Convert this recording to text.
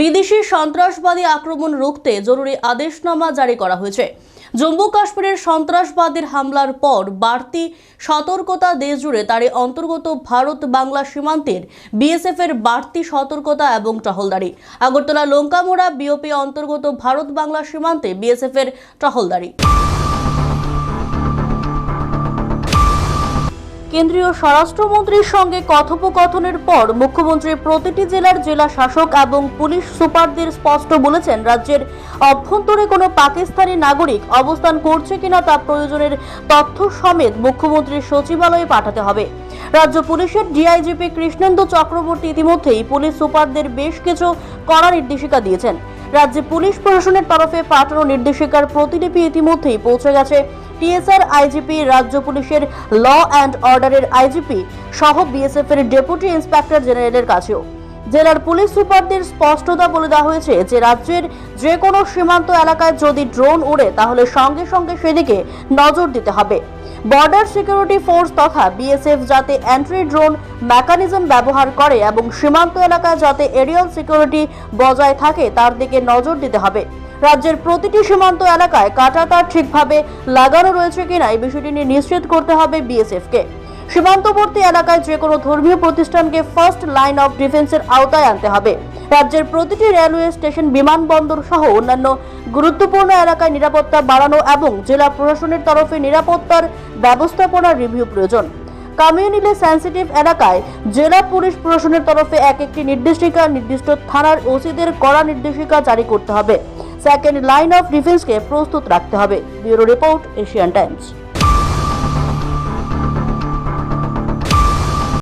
বিদেশি সন্ত্রাসবাদী আক্রমণ রুখতে জরুরি আদেশনামা জারি করা হয়েছে। জম্মু কাশ্মীরের সন্ত্রাসবাদের হামলার পর বাড়তি সতর্কতা দেশ জুড়ে তারই অন্তর্গত ভারত বাংলা সীমান্তের বিএসএফ এর বাড়তি সতর্কতা এবং টহলদারি। আগরতলা লঙ্কামোড়া বিওপি অন্তর্গত ভারত বাংলা সীমান্তে বিএসএফ এর টহলদারি। কেন্দ্রীয় স্বরাষ্ট্রমন্ত্রীর সঙ্গে কথোপকথনের পর মুখ্যমন্ত্রী প্রতিটি জেলার জেলা শাসক এবং পুলিশ সুপারদের স্পষ্ট বলেছেন, রাজ্যের অভ্যন্তরে কোনো পাকিস্তানি নাগরিক অবস্থান করছে কিনা তা প্রয়োজনের তথ্য সমেত মুখ্যমন্ত্রীর সচিবালয়ে পাঠাতে হবে। রাজ্য পুলিশের ডিআইজিপি কৃষ্ণেন্দু চক্রবর্তী ইতিমধ্যেই পুলিশ সুপারদের বেশ কিছু কড়া নির্দেশিকা দিয়েছেন। রাজ্যে পুলিশ প্রশাসনের তরফে পাঠানো নির্দেশিকার প্রতিলিপি ইতিমধ্যেই পৌঁছে গেছে। টিএসআর আইজিপি, রাজ্য পুলিশের ল অ্যান্ড অর্ডারের আইজিপি সহ বিএসএফ এর ডেপুটি ইন্সপেক্টর জেনারেলের কাছেও। জেলার পুলিশ সুপারদের স্পষ্টতা বলে দেওয়া হয়েছে যে, রাজ্যের যে কোনো সীমান্ত এলাকায় যদি ড্রোন ওড়ে, তাহলে সঙ্গে সঙ্গে সেদিকে নজর দিতে হবে। বর্ডার সিকিউরিটি ফোর্স তথা বিএসএফ যাতে এন্ট্রি ড্রোন মেকানিজম ব্যবহার করে এবং সীমান্ত এলাকায় যাতে এরিয়াল সিকিউরিটি বজায় থাকে, তার দিকে নজর দিতে হবে। রাজ্যের প্রতিটি সীমান্ত এলাকায় কাঁটাতার ঠিকভাবে লাগানো রয়েছে কিনা এই বিষয়টি নিয়ে নিশ্চিত করতে হবে বিএসএফকে। সীমান্তবর্তী এলাকায় যে কোনো ধর্মীয় প্রতিষ্ঠানকে ফার্স্ট লাইন অফ ডিফেন্সের আওতায় আনতে হবে। রাজ্যের প্রতিটি রেলওয়ে স্টেশন, বিমানবন্দর সহ অন্যান্য গুরুত্বপূর্ণ এলাকায় নিরাপত্তা বাড়ানো এবং জেলা প্রশাসনের তরফে নিরাপত্তার ব্যবস্থাপনার রিভিউ প্রয়োজন। কমিউনিটি সেন্সিটিভ এলাকায় জেলা পুলিশ প্রশাসনের তরফে এক একটি নির্দেশিকা, নির্দিষ্ট থানার ওসিদের কড়া নির্দেশিকা জারি করতে হবে। সেকেন্ড লাইন অফ ডিফেন্সকে প্রস্তুত রাখতে হবে। Bureau report Asian Times.